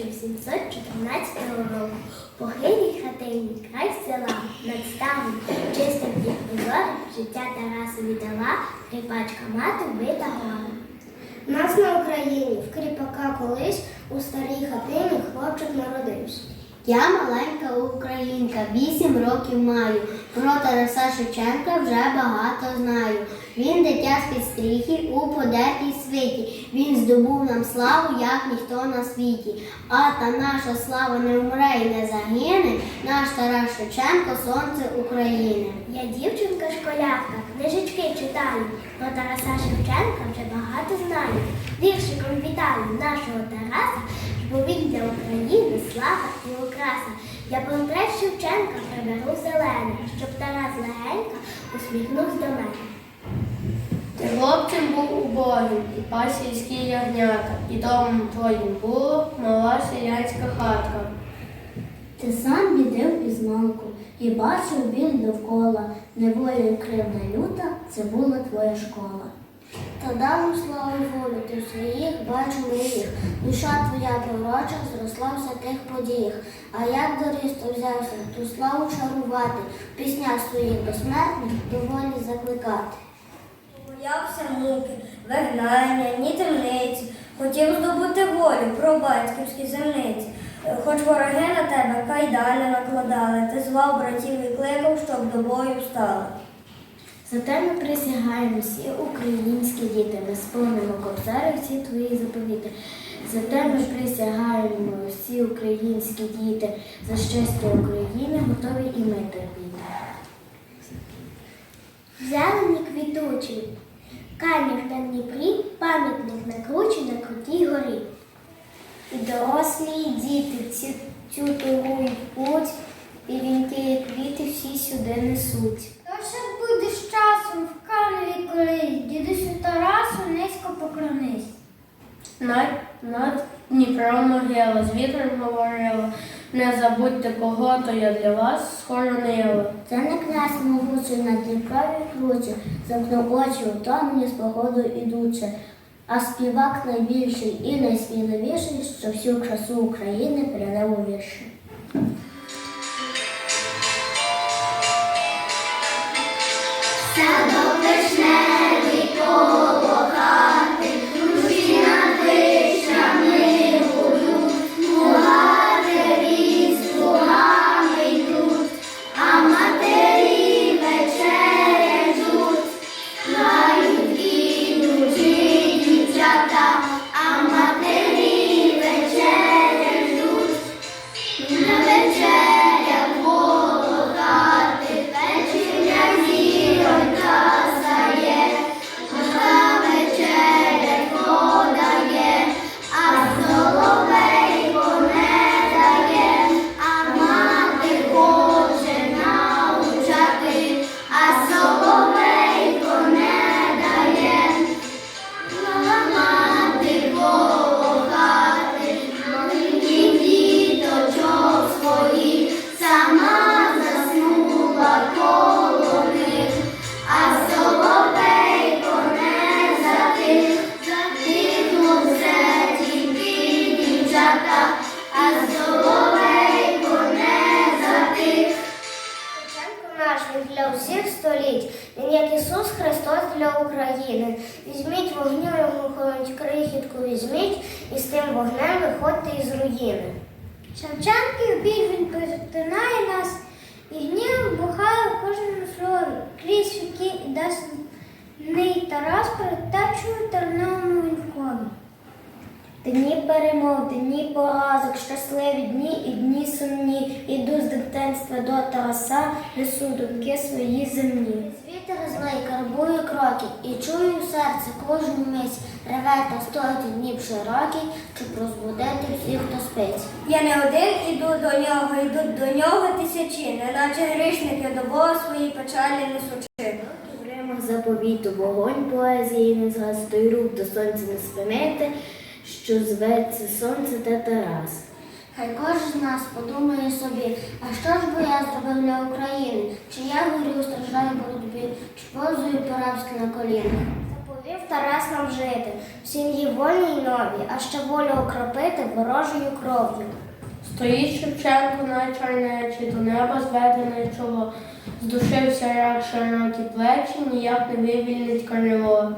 1814 року. Похилій хатині край села над ставом чистим і життя Тараса віддала кріпачка мати вбита гора. Нас на Україні в кріпака колись у старій хатині хлопчик народився. Я маленька українка, вісім років маю. Про Тараса Шевченка вже багато знаю. Він дитя з-під стріхи у подертій світі. Він здобув нам славу, як ніхто на світі. А та наша слава не вмре і не загине. Наш Тарас Шевченко сонце України. Я дівчинка школярка, книжечки читаю. Про Тараса Шевченка вже багато знаю. Віршиком вітаю нашого Тараса, бо він для України слава і окраса. Я портрет Шевченка приберу зелений, щоб Тарас легенько усміхнувся до мене. Ти хлопцем був убогим, і пас сільські ягнята, і домом твоїм було мала селянська хатка. Ти сам бідив із малку і бачив біль довкола. Неволі кривда люта, це була твоя школа. Та давну славу волю ти в своїх бачу моїх. Душа твоя пророча зросла в святих подіях. А як Дористо взявся ту славу шарувати, в піснях своїх безсмертних доволі закликати. Боявся муки, вигнання, ні темниці, хотів здобути волю про батьківські земниці. Хоч вороги на тебе кайдани накладали, ти звав братів і кликав, щоб до бою стали. Зате ми присягаємо всі українські діти, ми сповнимо кобзари всі твої заповіти. Зате ми присягаємо всі українські діти за щастя України, готові і ми терпіти. Зелені квітучі, камінь на Дніпрі, пам'ятник на кручі на крутій горі. І дорослі, і діти цю, цю турують путь, і вінки, і квіти всі сюди несуть. То ще будеш часом в каневі колись, дідусю Тарасу низько поклонись. Над, над Дніпром могила, з вітром говорила, не забудьте, кого то я для вас схоронила. Це не князь могучий на Дніпрові круче, замкнув очі утомлені з погодою ідучи, а співак найбільший і найсміливіший, що всю красу України передав у вірші. Для всіх століть, він як Ісус Христос для України. Візьміть вогню хоч крихітку візьміть, і з тим вогнем виходьте із руїни. Шевченків біль він перетинає нас, і гнів бухає в кожному слові. Крізь віки і дасний Тарас перетачує терновому вінкові. Дні перемог, дні поразок, щасливі дні і дні сумні. Іду з дитинства до Тараса, несу думки свої земні. Вітер злий карбує кроки, і чую в серце кожну мить. Реве та стоїть днів широкий, щоб розбудити всіх, хто спить. Я не один іду до нього, йдуть до нього тисячі, неначе грішники до Бога свої печалі несучи. В римах заповіту вогонь поезії не згас, той рух до сонця не спинити, що зветься сонце та Тарас. Хай кожен з нас подумає собі, а що ж би я зробив для України? Чи я горю, страждаю боротьбі, чи позую по-рабськи на колінах? Повів Тарас нам жити, в сім'ї вольній й нові, а ще волю окропити ворожою кров'ю. Стоїть Шевченко на чорнечі, до неба зведене чоло. Здушився як широкі плечі, ніяк не вивільнить крило.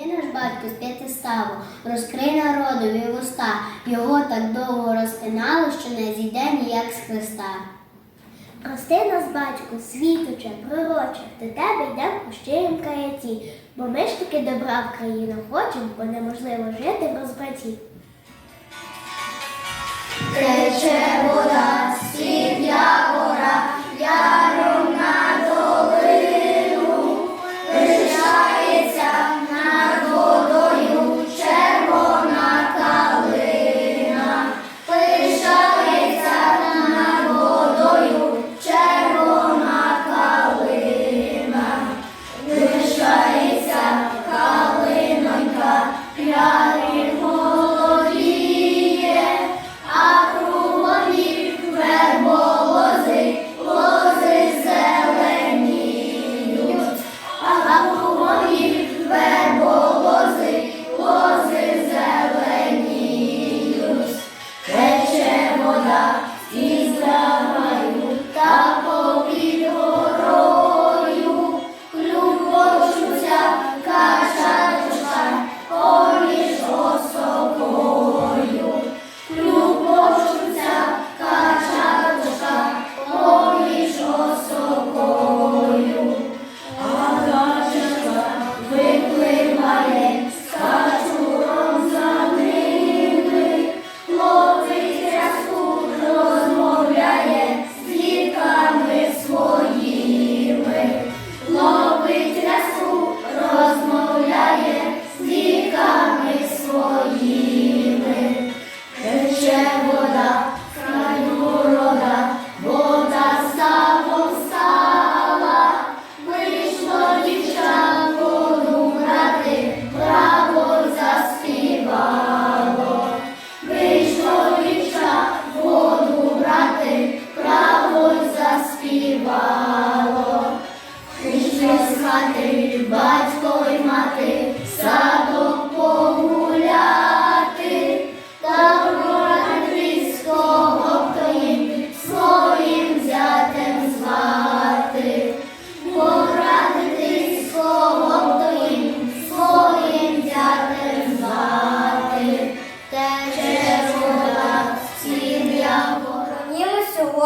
Зійди наш батько з п'ятиставу, розкрий народові вуста, його так довго розпинало, що не зійде ніяк з Христа. Прости нас, батьку, світоче, пророче, до тебе йдемо у щирім каяті, бо ми ж таки добра в країну хочемо, бо неможливо жити без братів. Тече вода, з-під явора, яром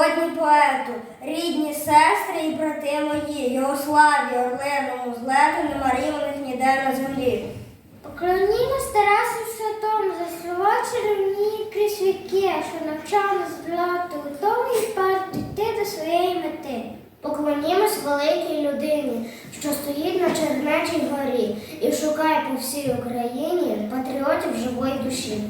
сьогодні поету, рідні сестри і брати мої, його славі, орленому злету нема рівних ніде на землі. Поклонімось Тарасу Святому за слова чарівні крізь віки, що навчав нас долати утому і йти до своєї мети. Поклонімось великій людині, що стоїть на Чернечій горі і шукає по всій Україні патріотів живої душі.